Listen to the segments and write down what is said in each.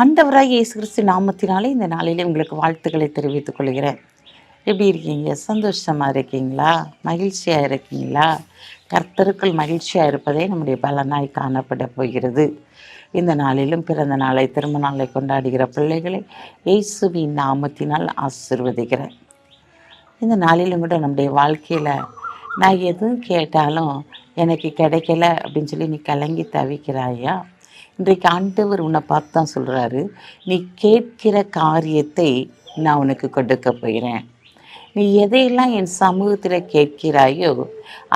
ஆண்டவராக இயேசு கிறிஸ்து நாமத்தினாலே இந்த நாளிலே உங்களுக்கு வாழ்த்துக்களை தெரிவித்துக் கொள்கிறேன். எப்படி இருக்கீங்க? சந்தோஷமாக இருக்கீங்களா? மகிழ்ச்சியாக இருக்கீங்களா? கர்த்தருக்குள் மகிழ்ச்சியாக இருப்பதே நம்முடைய பலனாய் காணப்பட போகிறது. இந்த நாளிலும் பிறந்த நாளை திரும்ப நாளை கொண்டாடுகிற பிள்ளைகளை இயேசுவின் நாமத்தினால் ஆசிர்வதிக்கிறேன். இந்த நாளிலும் கூட நம்முடைய வாழ்க்கையில் நான் எதுவும் கேட்டாலும் எனக்கு கிடைக்கல அப்படின்னு சொல்லி நீ கலங்கி தவிக்கிறாயா? இன்றைக்கு ஆண்டவர் உன்னை பார்த்து தான் சொல்கிறாரு நீ கேட்கிற காரியத்தை நான் உனக்கு கொடுக்க போகிறேன். நீ எதையெல்லாம் என் சமூகத்தில் கேட்கிறாயோ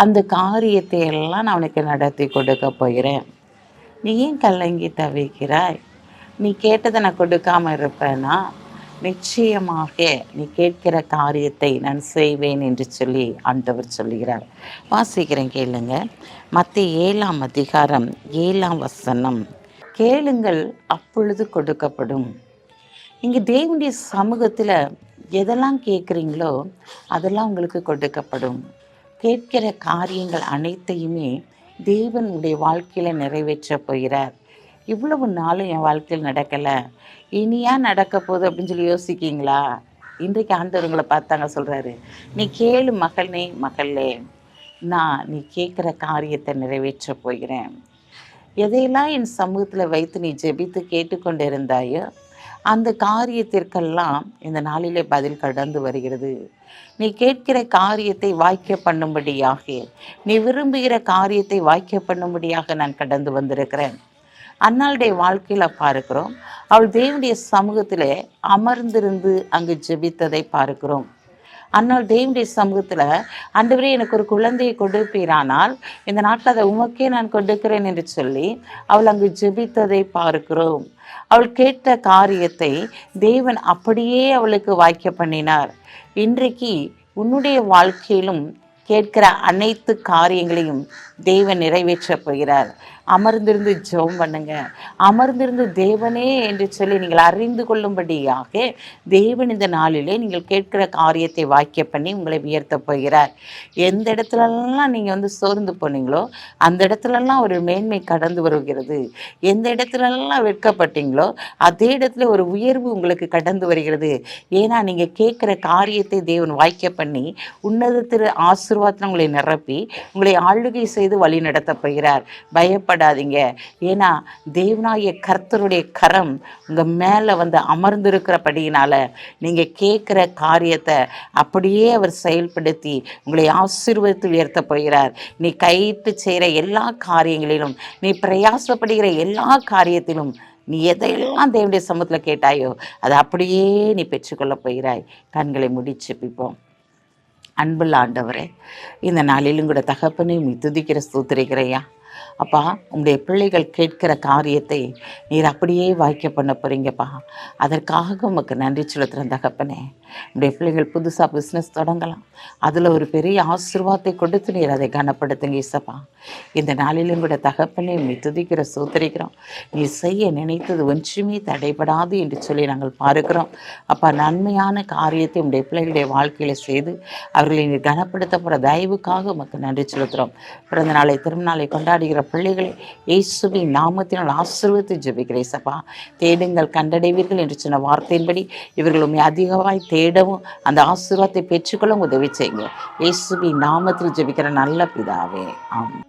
அந்த காரியத்தை எல்லாம் நான் உனக்கு நடத்தி கொடுக்க போகிறேன். நீ ஏன் கலங்கி தவிக்கிறாய்? நீ கேட்டதை நான் கொடுக்காம இருப்பேனா? நிச்சயமாக நீ கேட்கிற காரியத்தை நான் செய்வேன் என்று சொல்லி ஆண்டவர் சொல்லுகிறார். வாசிக்கிறேன் கேளுங்க. மற்ற ஏழாம் அதிகாரம் ஏழாம் வசனம். கேளுங்கள் அப்பொழுது கொடுக்கப்படும். இங்கே தேவனுடைய சமூகத்தில் எதெல்லாம் கேட்குறீங்களோ அதெல்லாம் உங்களுக்கு கொடுக்கப்படும். கேட்கிற காரியங்கள் அனைத்தையுமே தேவனுடைய வாழ்க்கையில் நிறைவேற்ற போகிறார். இவ்வளவு நாளும் என் வாழ்க்கையில் நடக்கலை. இனியா நடக்க போகுது அப்படின்னு சொல்லி யோசிக்கிங்களா இன்றைக்கு ஆண்டவர் பார்த்தாங்க சொல்கிறாரு நீ கேளு மகளே மகளே. நான் நீ கேட்குற காரியத்தை நிறைவேற்ற போகிறேன். எதையெல்லாம் என் சமூகத்தில் வைத்து நீ ஜெபித்து கேட்டுக்கொண்டிருந்தாயோ அந்த காரியத்திற்கெல்லாம் இந்த நாளிலே பதில் கடந்து வருகிறது. நீ கேட்கிற காரியத்தை வாய்க்க பண்ணும்படியாக நீ விரும்புகிற காரியத்தை வாய்க்க பண்ணும்படியாக நான் கடந்து வந்திருக்கிறேன். அன்னாளுடைய வாழ்க்கையில் பார்க்கிறோம் அவள் தேவனுடைய சமூகத்தில் அமர்ந்திருந்து அங்கு ஜெபித்ததை பார்க்கிறோம். அன்னால் தேவனுடைய சமூகத்தில் அன்றுவரே எனக்கு ஒரு குழந்தையை கொடுப்பீரானால் இந்த நாட்டில் அதை உமக்கே நான் கொடுக்கிறேன் என்று சொல்லி அவள் அங்கு ஜெபித்ததை பார்க்கிறோம். அவள் கேட்ட காரியத்தை தேவன் அப்படியே அவளுக்கு வாய்க்க பண்ணினார். இன்றைக்கு உன்னுடைய வாழ்க்கையிலும் கேட்கிற அனைத்து காரியங்களையும் தேவன் நிறைவேற்றப் போகிறார். அமர்ந்திருந்து ஜெபம் பண்ணுங்க. அமர்ந்திருந்து தேவனே என்று சொல்லி நீங்கள் அறிந்து கொள்ளும்படியாக தேவன் இந்த நாளிலே நீங்கள் கேட்கிற காரியத்தை வாக்கிய பண்ணி உங்களை உயர்த்த போகிறார். எந்த இடத்துலலாம் நீங்கள் வந்து சோர்ந்து போனீங்களோ அந்த இடத்துலலாம் ஒரு மேன்மை கடந்து வருகிறது. எந்த இடத்துலலாம் வெட்கப்பட்டீங்களோ அதே இடத்துல ஒரு உயர்வு உங்களுக்கு கடந்து வருகிறது. ஏன்னா நீங்கள் கேட்குற காரியத்தை தேவன் வாக்கிய பண்ணி உன்னதத்திற்கு ஆசீர்வாதத்தில் உங்களை நிரப்பி உங்களை ஆளுகை செய்து வழி நடத்தப் போகிறார். பயப்படாதீங்க. ஏன்னா தேவனாய கர்த்தருடைய கரம் உங்கள் மேலே வந்து அமர்ந்திருக்கிறபடியினால் நீங்கள் கேட்குற காரியத்தை அப்படியே அவர் செயல்படுத்தி உங்களை ஆசீர்வதித்து உயர்த்த போகிறார். நீ கையிட்டு செய்கிற எல்லா காரியங்களிலும் நீ பிரயாசப்படுகிற எல்லா காரியத்திலும் நீ எதையெல்லாம் தேவனுடைய சமூகத்தில் கேட்டாயோ அதை அப்படியே நீ பெற்றுக்கொள்ள போகிறாய். கண்களை முடிச்சு பிப்போம் அன்புள்ள ஆண்டவரே இந்த நாளிலும் கூட தகப்பனை துதிக்கிற ஸ்தூத்திரிக்கிறையா? அப்பா உங்களுடைய பிள்ளைகள் கேட்கிற காரியத்தை நீர் அப்படியே வாய்க்க பண்ண போகிறீங்கப்பா அதற்காக உமக்கு நன்றி செலுத்துகிற தகப்பனே. உங்களுடைய பிள்ளைகள் புதுசாக பிஸ்னஸ் தொடங்கலாம். அதில் ஒரு பெரிய ஆசிர்வாதத்தை கொடுத்து நீர் அதை கனப்படுத்துங்க இசப்பா இந்த நாளிலும் கூட தகப்பனே நீ துதிக்கிற சூத்தரிக்கிறோம். நீ செய்ய நினைத்தது ஒன்றுமே தடைபடாது என்று சொல்லி நாங்கள் பார்க்கிறோம். அப்பா நன்மையான காரியத்தை உடைய பிள்ளைகளுடைய வாழ்க்கையில் செய்து அவர்களை நீ கனப்படுத்த போகிற தயவுக்காக உமக்கு நன்றி செலுத்துகிறோம் பிறந்த நாளை திருநாளை கொண்டாடுகிற பிள்ளைகளை இயேசுவின் நாமத்தினால் ஆசிர்வத்தை ஜெபிக்கிறேன் சப்பா தேடுங்கள் கண்டடைவீர்கள் என்று சொன்ன வார்த்தையின்படி இவர்கள் உண்மை அதிகமாய் தேடவும் அந்த ஆசீர்வாதத்தை பெற்றுக்கொள்ள உதவி செய்யுங்க. இயேசுவின் நாமத்தில் ஜெபிக்கிற நல்ல பிதாவே. ஆமாம்